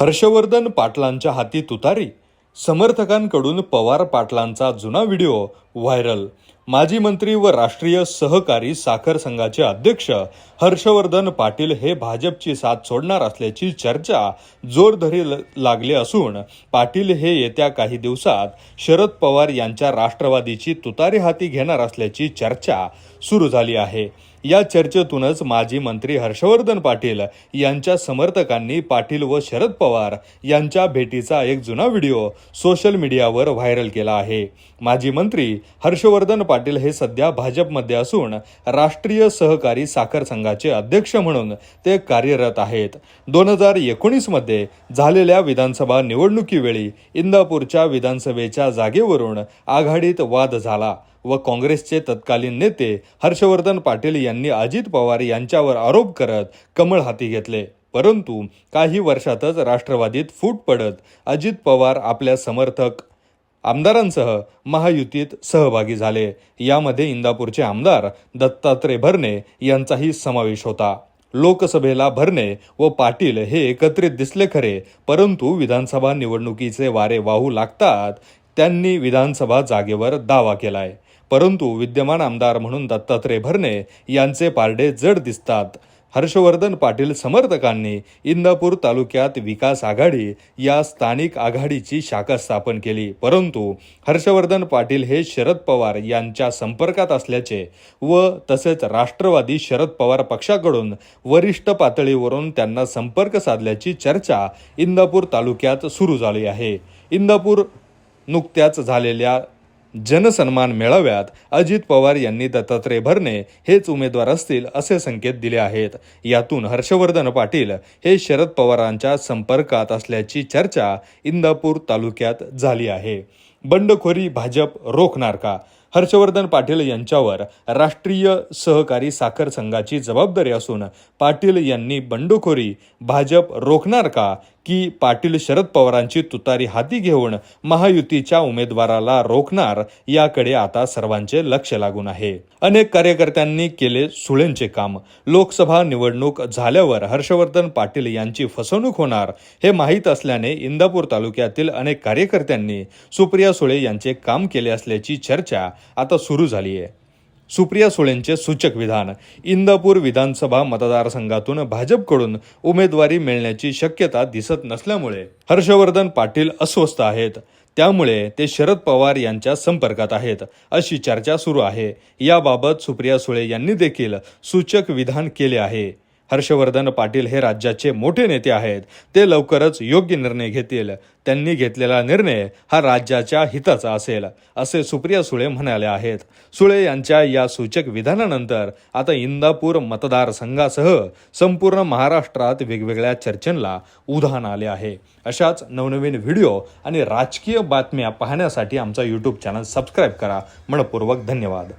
हर्षवर्धन पाटलांच्या हाती तुतारी. समर्थकांकडून पवार पाटलांचा जुना व्हिडिओ व्हायरल. माजी मंत्री व राष्ट्रीय सहकारी साखर संघाचे अध्यक्ष हर्षवर्धन पाटील हे भाजपची साथ सोडणार असल्याची चर्चा जोर धरी ल- लागली असून पाटील हे येत्या काही दिवसात शरद पवार यांच्या राष्ट्रवादीची तुतारी हाती घेणार असल्याची चर्चा सुरू झाली आहे. या चर्चेतूनच माजी मंत्री हर्षवर्धन पाटील यांच्या समर्थकांनी पाटील व शरद पवार यांच्या भेटीचा एक जुना व्हिडिओ सोशल मीडियावर व्हायरल केला आहे. माजी मंत्री हर्षवर्धन पाटील हे सध्या भाजपमध्ये असून राष्ट्रीय सहकारी साखर संघाचे अध्यक्ष म्हणून ते कार्यरत आहेत. दोन हजार एकोणीसमध्ये झालेल्या विधानसभा निवडणुकीवेळी इंदापूरच्या विधानसभेच्या जागेवरून आघाडीत वाद झाला. व काँग्रेसचे तत्कालीन नेते हर्षवर्धन पाटील यांनी अजित पवार यांच्यावर आरोप करत कमळ हाती घेतले. परंतु काही वर्षातच राष्ट्रवादीत फूट पडत अजित पवार आपल्या समर्थक आमदारांसह महायुतीत सहभागी झाले. यामध्ये इंदापूरचे आमदार दत्तात्रय भरणे यांचाही समावेश होता. लोकसभेला भरणे व पाटील हे एकत्रित दिसले खरे परंतु विधानसभा निवडणुकीचे वारे वाहू लागतात त्यांनी विधानसभा जागेवर दावा केलाय. परंतु विद्यमान आमदार म्हणून दत्तात्रय भरणे यांचे पारडे जड दिसतात. हर्षवर्धन पाटील समर्थकांनी इंदापूर तालुक्यात विकास आघाडी या स्थानिक आघाडीची शाखा स्थापन केली. परंतु हर्षवर्धन पाटील हे शरद पवार यांच्या संपर्कात असल्याचे व तसेच राष्ट्रवादी शरद पवार पक्षाकडून वरिष्ठ पातळीवरून त्यांना संपर्क साधल्याची चर्चा इंदापूर तालुक्यात सुरू झाली आहे. इंदापूर नुकत्याच झालेल्या जनसन्मान मेळाव्यात अजित पवार यांनी दत्तात्रय भरणे हेच उमेदवार असतील असे संकेत दिले आहेत. यातून हर्षवर्धन पाटील हे शरद पवारांच्या संपर्कात असल्याची चर्चा इंदापूर तालुक्यात झाली आहे. बंडखोरी भाजप रोखणार का? हर्षवर्धन पाटील यांच्यावर राष्ट्रीय सहकारी साखर संघाची जबाबदारी असून पाटील यांनी बंडखोरी भाजप रोखणार का की पाटील शरद पवारांची तुतारी हाती घेऊन महायुतीच्या उमेदवाराला रोखणार याकडे आता सर्वांचे लक्ष लागून आहे. अनेक कार्यकर्त्यांनी केले सुळेंचे काम. लोकसभा निवडणूक झाल्यावर हर्षवर्धन पाटील यांची फसवणूक होणार हे माहीत असल्याने इंदापूर तालुक्यातील अनेक कार्यकर्त्यांनी सुप्रिया सुळे यांचे काम केले असल्याची चर्चा आता सुरू झाली आहे सुप्रिया सुळेंचे सूचक विधान. इंदापूर विधानसभा मतदारसंघातून भाजपकडून उमेदवारी मिळण्याची शक्यता दिसत नसल्यामुळे हर्षवर्धन पाटील अस्वस्थ आहेत. त्यामुळे ते शरद पवार यांच्या संपर्कात आहेत. अशी चर्चा सुरू आहे. याबाबत सुप्रिया सुळे यांनी देखील सूचक विधान केले आहे. हर्षवर्धन पाटील हे राज्याचे मोठे नेते आहेत. ते लवकरच योग्य निर्णय घेतील. त्यांनी घेतलेला निर्णय हा राज्याच्या हिताचा असेल असे सुप्रिया सुळे म्हणाले आहेत. सुळे यांच्या या सूचक विधानानंतर आता इंदापूर मतदारसंघासह संपूर्ण महाराष्ट्रात वेगवेगळ्या चर्चेला उधाण आले आहे. अशाच नवनवीन व्हिडिओ आणि राजकीय बातम्या पाहण्यासाठी आमचा यूट्यूब चॅनल सबस्क्राईब करा. मनपूर्वक धन्यवाद.